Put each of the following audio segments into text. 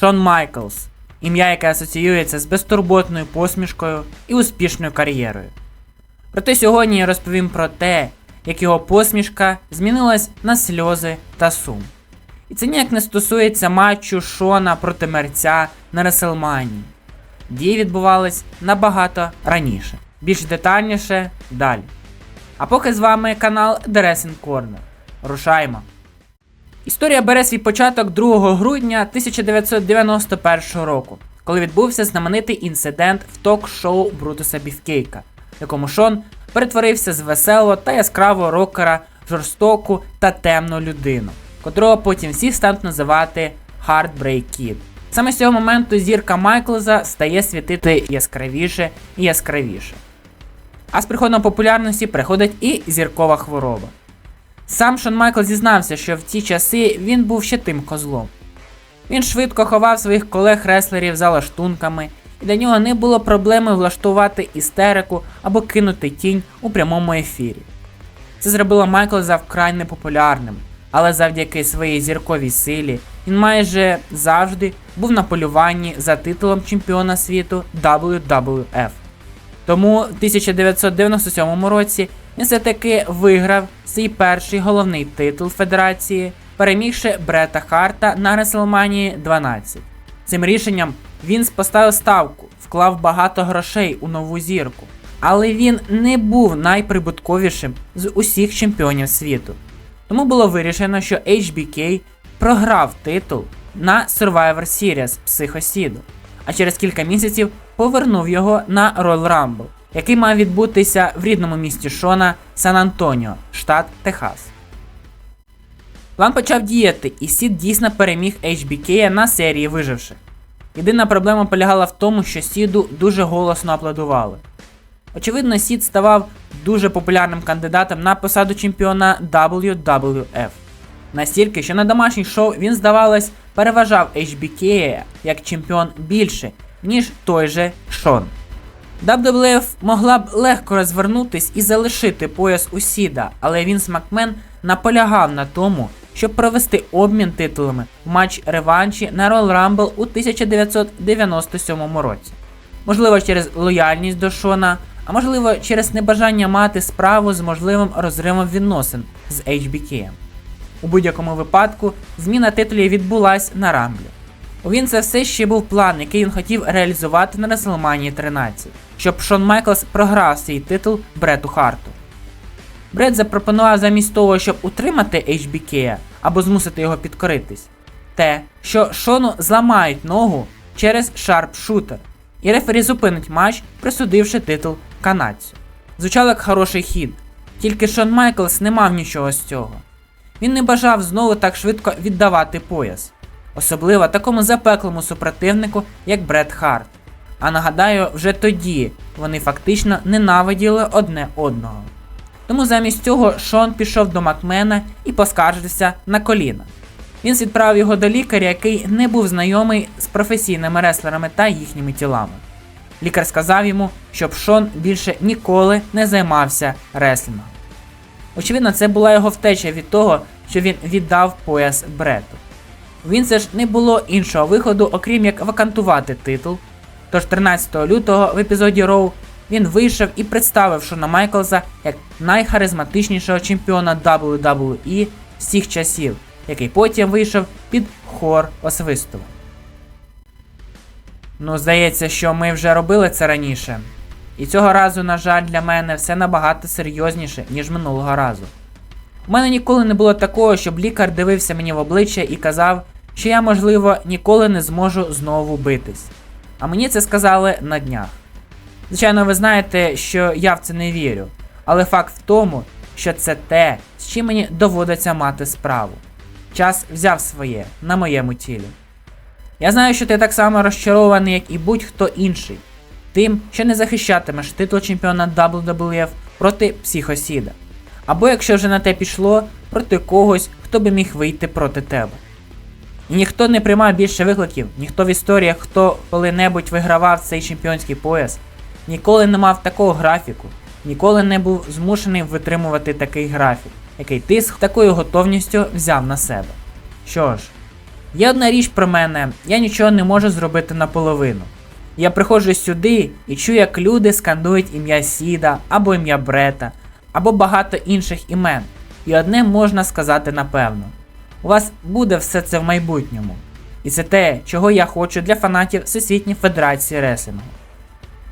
Шон Майклс, ім'я, яке асоціюється з безтурботною посмішкою і успішною кар'єрою. Проте сьогодні я розповім про те, як його посмішка змінилась на сльози та сум. І це ніяк не стосується матчу Шона проти мерця на Реселманії. Дії відбувались набагато раніше. Більш детальніше далі. А поки з вами канал The Wrestling Corner. Рушаймо! Історія бере свій початок 2 грудня 1991 року, коли відбувся знаменитий інцидент в ток-шоу Брутуса Біфкейка, в якому Шон перетворився з веселого та яскравого рокера в жорстоку та темну людину, котрого потім всі стануть називати Heartbreak Kid. Саме з цього моменту зірка Майклза стає світити яскравіше і яскравіше. А з приходом популярності приходить і зіркова хвороба. Сам Шон Майкл зізнався, що в ті часи він був ще тим козлом. Він швидко ховав своїх колег-реслерів за лаштунками, і для нього не було проблеми влаштувати істерику або кинути тінь у прямому ефірі. Це зробило Майклза вкрай непопулярним, але завдяки своїй зірковій силі він майже завжди був на полюванні за титулом чемпіона світу WWF. Тому в 1997 році він все-таки виграв свій перший головний титул Федерації, перемігши Брета Харта на WrestleMania 12. Цим рішенням Вінс поставив ставку, вклав багато грошей у нову зірку, але він не був найприбутковішим з усіх чемпіонів світу. Тому було вирішено, що HBK програв титул на Survivor Series Психосіду, а через кілька місяців повернув його на Royal Rumble, який мав відбутися в рідному місті Шона Сан-Антоніо, штат Техас. План почав діяти, і Сід дійсно переміг HBK на серії виживших. Єдина проблема полягала в тому, що Сіду дуже голосно аплодували. Очевидно, Сід ставав дуже популярним кандидатом на посаду чемпіона WWF. Настільки, що на домашніх шоу він, здавалось, переважав HBK як чемпіон більше, ніж той же Шон. WWF могла б легко розвернутись і залишити пояс у Сіда, але Вінс Макмен наполягав на тому, щоб провести обмін титулами в матч реванші на Royal Rumble у 1997 році. Можливо, через лояльність до Шона, а можливо через небажання мати справу з можливим розривом відносин з HBK. У будь-якому випадку зміна титулів відбулась на Рамблі. У Вінса все ще був план, який він хотів реалізувати на WrestleMania 13, щоб Шон Майклс програв свій титул Брету Харту. Бред запропонував замість того, щоб утримати HBK або змусити його підкоритись, те, що Шону зламають ногу через шарпшутер, і рефері зупинить матч, присудивши титул канадцю. Звучало як хороший хід, тільки Шон Майклс не мав нічого з цього. Він не бажав знову так швидко віддавати пояс, особливо такому запеклому супротивнику, як Бред Харт. А нагадаю, вже тоді вони фактично ненавиділи одне одного. Тому замість цього Шон пішов до Макмена і поскаржився на коліна. Він відправив його до лікаря, який не був знайомий з професійними реслерами та їхніми тілами. Лікар сказав йому, щоб Шон більше ніколи не займався реслінгом. Очевидно, це була його втеча від того, що він віддав пояс Брету. У Вінса ж не було іншого виходу, окрім як вакантувати титул. Тож 13 лютого в епізоді Роу він вийшов і представив Шона Майклза як найхаризматичнішого чемпіона WWE всіх часів, який потім вийшов під хор освистувань. Ну, здається, що ми вже робили це раніше. І цього разу, на жаль, для мене все набагато серйозніше, ніж минулого разу. У мене ніколи не було такого, щоб лікар дивився мені в обличчя і казав, що я, можливо, ніколи не зможу знову битись. А мені це сказали на днях. Звичайно, ви знаєте, що я в це не вірю, але факт в тому, що це те, з чим мені доводиться мати справу. Час взяв своє на моєму тілі. Я знаю, що ти так само розчарований, як і будь-хто інший, тим, що не захищатимеш титул чемпіона WWF проти психосіда. Або якщо вже на те пішло, проти когось, хто би міг вийти проти тебе. Ніхто не приймав більше викликів, ніхто в історіях, хто коли-небудь вигравав цей чемпіонський пояс, ніколи не мав такого графіку, ніколи не був змушений витримувати такий графік, який ти з такою готовністю взяв на себе. Що ж, Є одна річ про мене, я нічого не можу зробити наполовину. Я приходжу сюди і чую, як люди скандують ім'я Сіда, або ім'я Брета, або багато інших імен. І одне можна сказати напевно. У вас буде все це в майбутньому. І це те, чого я хочу для фанатів Всесвітньої Федерації Реслінгу.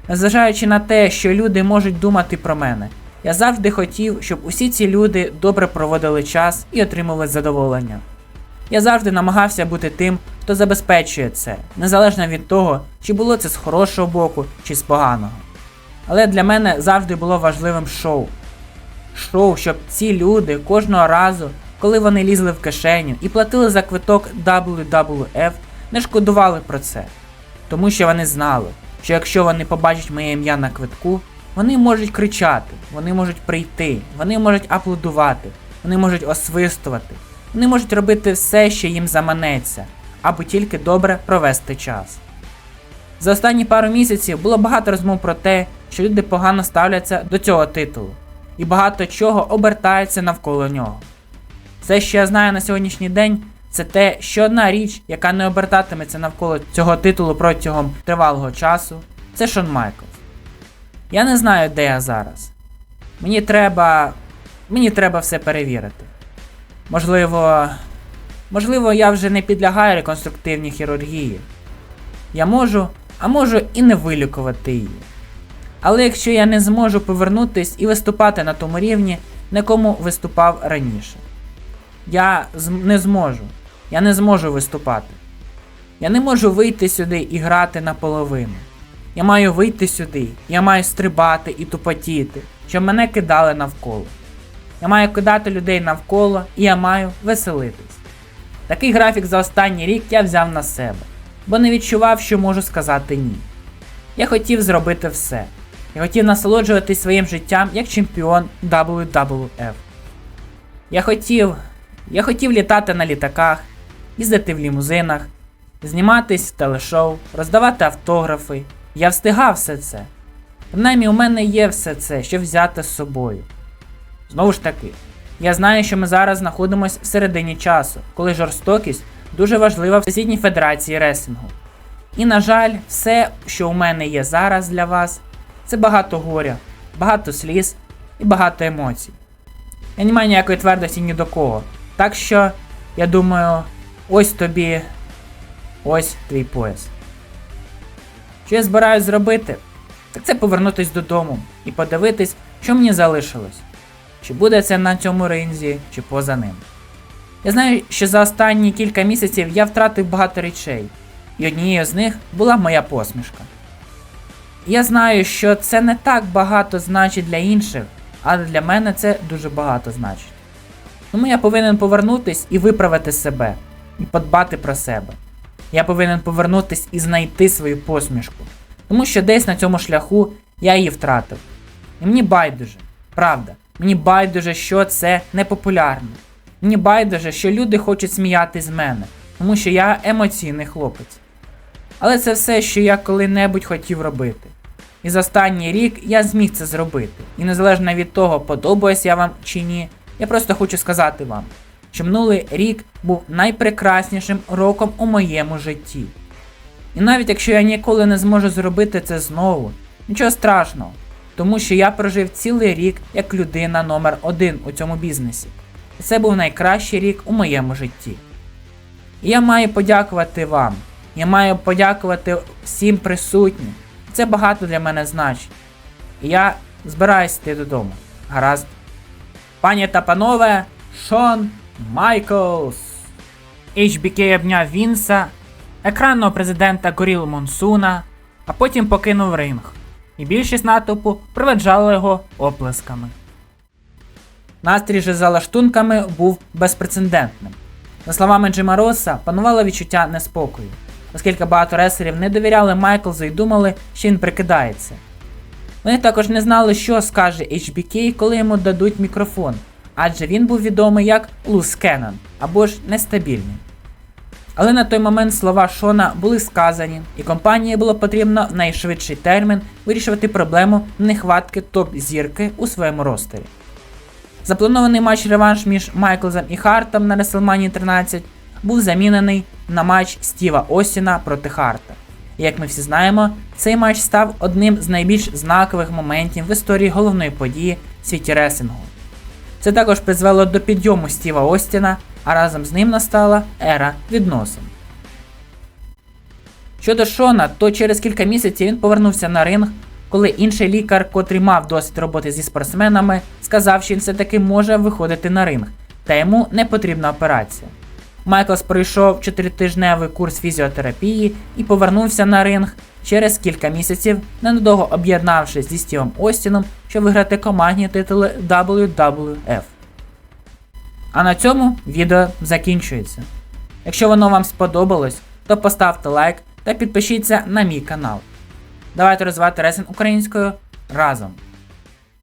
Незважаючи на те, що люди можуть думати про мене, я завжди хотів, щоб усі ці люди добре проводили час і отримували задоволення. Я завжди намагався бути тим, хто забезпечує це, незалежно від того, чи було це з хорошого боку, чи з поганого. Але для мене завжди було важливим шоу. Шоу, щоб ці люди кожного разу, коли вони лізли в кишеню і платили за квиток WWF, не шкодували про це. Тому що вони знали, що якщо вони побачать моє ім'я на квитку, вони можуть кричати, вони можуть прийти, вони можуть аплодувати, вони можуть освистувати, вони можуть робити все, що їм заманеться, аби тільки добре провести час. За останні пару місяців було багато розмов про те, що люди погано ставляться до цього титулу, і багато чого обертається навколо нього. Все, що я знаю на сьогоднішній день, це те, що одна річ, яка не обертатиметься навколо цього титулу протягом тривалого часу, це Шон Майклс. Я не знаю, де я зараз. Мені треба. Мені треба все перевірити. Можливо. Можливо, я вже не підлягаю реконструктивній хірургії. Я можу, а можу і не вилікувати її. Але якщо я не зможу повернутись і виступати на тому рівні, на якому виступав раніше, я не зможу. Я не зможу виступати. Я не можу вийти сюди і грати наполовину. Я маю вийти сюди, я маю стрибати і тупотіти, щоб мене кидали навколо. Я маю кидати людей навколо і я маю веселитись. Такий графік за останній рік я взяв на себе, бо не відчував, що можу сказати ні. Я хотів зробити все. Я хотів насолоджуватись своїм життям як чемпіон WWF. Я хотів. Я хотів літати на літаках, їздити в лімузинах, зніматись в телешоу, роздавати автографи. Я встигав все це. Принаймні у мене є все це, що взяти з собою. Знову ж таки, я знаю, що ми зараз знаходимося в середині часу, коли жорстокість дуже важлива в Всесвітній Федерації реслінгу. І, на жаль, все, що у мене є зараз для вас, це багато горя, багато сліз і багато емоцій. Я не маю ніякої твердості ні до кого. Так що, я думаю, ось тобі, ось твій пояс. Що я збираюсь зробити, так це повернутись додому і подивитись, що мені залишилось. Чи буде це на цьому ринзі, чи поза ним. Я знаю, що за останні кілька місяців я втратив багато речей, і однією з них була моя посмішка. Я знаю, що це не так багато значить для інших, але для мене це дуже багато значить. Тому я повинен повернутись і виправити себе, і подбати про себе. Я повинен повернутись і знайти свою посмішку, тому що десь на цьому шляху я її втратив. І мені байдуже, правда, мені байдуже, що це непопулярно. Мені байдуже, що люди хочуть сміяти з мене, тому що я емоційний хлопець. Але це все, що я коли-небудь хотів робити. І за останній рік я зміг це зробити. І незалежно від того, подобаюсь я вам чи ні, я просто хочу сказати вам, що минулий рік був найпрекраснішим роком у моєму житті. І навіть якщо я ніколи не зможу зробити це знову, нічого страшного, тому що я прожив цілий рік як людина номер один у цьому бізнесі. І це був найкращий рік у моєму житті. І я маю подякувати вам. Я маю подякувати всім присутнім. Це багато для мене значить. І я збираюсь йти додому. Гаразд. Пані та панове, Шон Майклс. HBK обняв Вінса, екранного президента Горіл Монсуна, а потім покинув ринг. І більшість натовпу проведжали його оплесками. Настрій же за лаштунками був безпрецедентним. За словами Джима Росса, панувало відчуття неспокою, оскільки багато реслерів не довіряли Майклзу і думали, що він прикидається. Вони також не знали, що скаже HBK, коли йому дадуть мікрофон, адже він був відомий як Лус Кеннон або ж нестабільний. Але на той момент слова Шона були сказані, і компанії було потрібно в найшвидший термін вирішувати проблему нехватки топ-зірки у своєму ростері. Запланований матч реванш між Майклзом і Хартом на WrestleMania 13 був замінений на матч Стіва Остіна проти Харта. Як ми всі знаємо, цей матч став одним з найбільш знакових моментів в історії головної події в світі ресингу. Це також призвело до підйому Стіва Остіна, а разом з ним настала ера відносин. Щодо Шона, то через кілька місяців він повернувся на ринг, коли інший лікар, котрий мав досвід роботи зі спортсменами, сказав, що він все-таки може виходити на ринг, та йому не потрібна операція. Майклс пройшов 4-тижневий курс фізіотерапії і повернувся на ринг через кілька місяців, ненадовго об'єднавшись зі Стівом Остіном, щоб виграти командні титули WWF. А на цьому відео закінчується. Якщо воно вам сподобалось, то поставте лайк та підпишіться на мій канал. Давайте розвивати ресинг українською разом.